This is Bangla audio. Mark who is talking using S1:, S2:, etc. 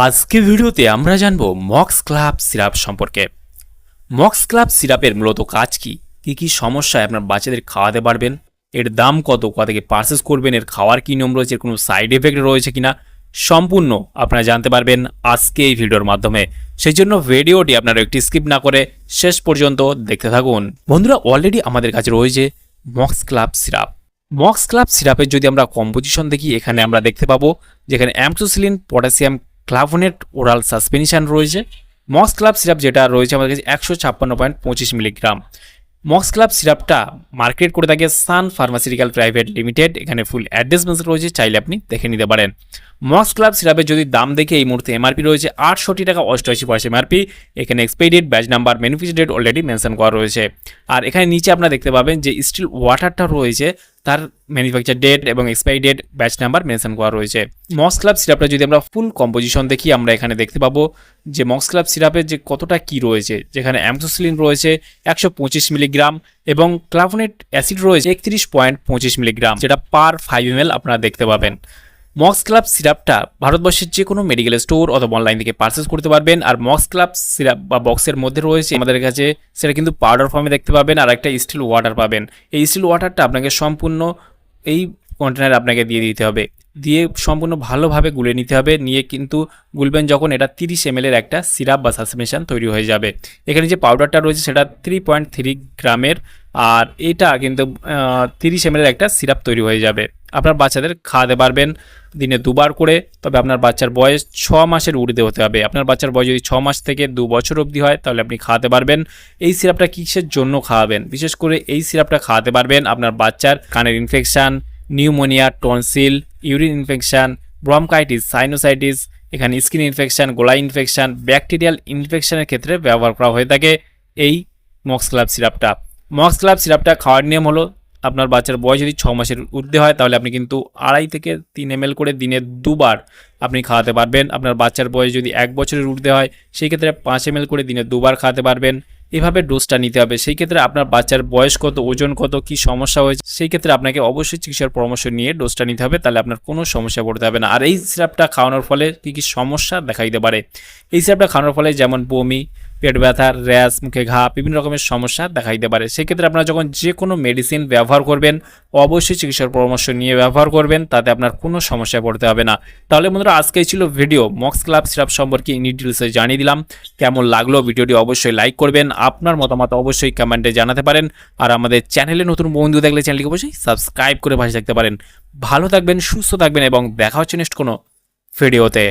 S1: আজকে ভিডিওতে আমরা জানব মক্স ক্লাব সিরাপ সম্পর্কে। মক্স ক্লাব সিরাপের মূলত কাজ কি? কি কি সমস্যায় আপনার বাচ্চাদের খাওয়াতে পারবেন? এর দাম কত? কোথা থেকে পারচেস করবেন? এর খাওয়ার কী নিয়ম রয়েছে? এর কোনো সাইড এফেক্ট রয়েছে কিনা? সম্পূর্ণ আপনারা জানতে পারবেন আজকে এই ভিডিওর মাধ্যমে। সেই জন্য ভিডিওটি আপনারা একটি স্কিপ না করে শেষ পর্যন্ত দেখতে থাকুন। বন্ধুরা অলরেডি আমাদের কাছে রয়েছে Mox Clav syrup. Mox Clav সিরাপের যদি আমরা কম্পোজিশন দেখি, এখানে আমরা দেখতে পাবো যেখানে amoxicillin potassium clavulanate oral suspension রয়েছে। মক্স ক্লাব সিরাপ যেটা রয়েছে আমাদের কাছে একশো ছাপ্পান্ন পয়েন্ট পঁচিশ মিলিগ্রাম। মক্স ক্লাব সিরাপটা মার্কেট করে থাকে সান ফার্মাসিউটিক্যাল প্রাইভেট লিমিটেড। এখানে ফুল অ্যাড্রেস মেসেজ রয়েছে, চাইলে আপনি দেখে নিতে পারেন। মক্স ক্লাব সিরাপের যদি দাম দেখে এই মুহূর্তে এমআরপি রয়েছে, আটষট্টি টাকা অষ্টআশি পয়সা এমআরপি এখানে expiry date batch number manufacture date already mention করা রয়েছে। আর এখানে নিচে আপনারা দেখতে পাবেন যে স্টিল ওয়াটারটা রয়েছে তার ম্যানুফ্যাকচার ডেট এবং expiry date batch number mention করা রয়েছে। মক্স ক্লাব সিরাপটা যদি আমরা ফুল কম্পোজিশন দেখি, আমরা এখানে দেখতে পাবো যে মক্স ক্লাব সিরাপের যে কতটা কি রয়েছে, যেখানে অ্যামসোসিলিন রয়েছে একশো পঁচিশ মিলিগ্রাম এবং ক্লাভোনেট অ্যাসিড রয়েছে একত্রিশ পয়েন্ট পঁচিশ মিলিগ্রাম যেটা পার ফাইভ এম আপনারা দেখতে পাবেন। মক্স ক্লাব সিরাপটা ভারতবর্ষের যে কোনো মেডিকেল স্টোর অথবা অনলাইন থেকে পারচেস করতে পারবেন। আর মক্স ক্লাব সিরাপ বা বক্সের মধ্যে রয়েছে আমাদের কাছে, সেটা কিন্তু পাউডার ফর্মে দেখতে পাবেন আর একটা স্টিল ওয়াটার পাবেন। এই স্টিল ওয়াটারটা আপনাকে সম্পূর্ণ এই কন্টেনার আপনাকে দিয়ে দিতে হবে। দিয়ে সম্পূর্ণ ভালোভাবে গুলে নিতে হবে। নিয়ে কিন্তু গুলবেন যখন এটা তিরিশ এম এর একটা সিরাপ বা সাসপেনশন তৈরি হয়ে যাবে। এখানে যে পাউডারটা রয়েছে সেটা থ্রি পয়েন্ট থ্রি গ্রামের। আর এটা কিন্তু তিরিশ এম এর একটা সিরাপ তৈরি হয়ে যাবে। আপনার বাচ্চাদের খাওয়াতে পারবেন, দিনে দুবার করে, তবে আপনার বাচ্চার বয়স ছ মাসের ঊর্ধ্বে হতে হবে। আপনার বাচ্চার বয়স যদি ছ মাস থেকে দু বছর অবধি হয়, তাহলে আপনি খাওয়াতে পারবেন। এই সিরাপটা কিসের জন্য খাওয়াবেন? বিশেষ করে এই সিরাপটা খাওয়াতে পারবেন আপনার বাচ্চার কানের infection pneumonia tonsil urine infection bronchitis sinusitis এখানে স্কিন ইনফেকশান গোলা ইনফেকশান ব্যাকটেরিয়াল ইনফেকশানের ক্ষেত্রে ব্যবহার করা হয়ে থাকে এই মক্স ক্লাব সিরাপটা। মক্স ক্লাব সিরাপটা খাওয়ার নিয়ম হলো আপনার বাচ্চার বয়স যদি ছ মাসের ঊর্ধ্বে হয়, তাহলে আপনি কিন্তু আড়াই থেকে তিন এম করে দিনে দুবার আপনি খাওয়াতে পারবেন। আপনার বাচ্চার বয়স যদি এক বছরের ঊর্ধ্বে হয়, সেই ক্ষেত্রে পাঁচ এম করে দিনে দুবার খাওয়াতে পারবেন। এভাবে ডোজটা নিতে হবে। সেই ক্ষেত্রে আপনার বাচ্চার বয়স কত, ওজন কত, কি সমস্যা হয়েছে, সেই ক্ষেত্রে আপনাকে অবশ্যই চিকিৎসার পরামর্শ নিয়ে ডোজটা নিতে হবে। তাহলে আপনার কোনো সমস্যা পড়তে হবে না। আর এই সিরাপটা খাওয়ানোর ফলে কী কী সমস্যা দেখা দিতে পারে? এই সিরাপটা খাওয়ানোর ফলে যেমন বমি পেট ব্যথা, র্যাশ, মুখে ঘা, বিভিন্ন রকমের সমস্যা দেখা দিতে পারে। সেক্ষেত্রে আপনারা যখন যে কোনো মেডিসিন ব্যবহার করবেন, অবশ্যই চিকিৎসার পরামর্শ নিয়ে ব্যবহার করবেন, তাতে আপনার কোনো সমস্যায় পড়তে হবে না। তাহলে বন্ধুরা, আজকেই ছিল ভিডিও মক্স ক্লাব সিরাপ সম্পর্কে ইন ডিটেলসে জানিয়ে দিলাম। কেমন লাগল ভিডিওটি অবশ্যই লাইক করবেন, আপনার মতামত অবশ্যই কমেন্টে জানাতে পারেন, আর আমাদের চ্যানেলে নতুন বন্ধু দেখলে চ্যানেলটিকে অবশ্যই সাবস্ক্রাইব করে পাশে থাকতে পারেন। ভালো থাকবেন, সুস্থ থাকবেন, এবং দেখা হচ্ছে নেক্সট কোনো ভিডিওতে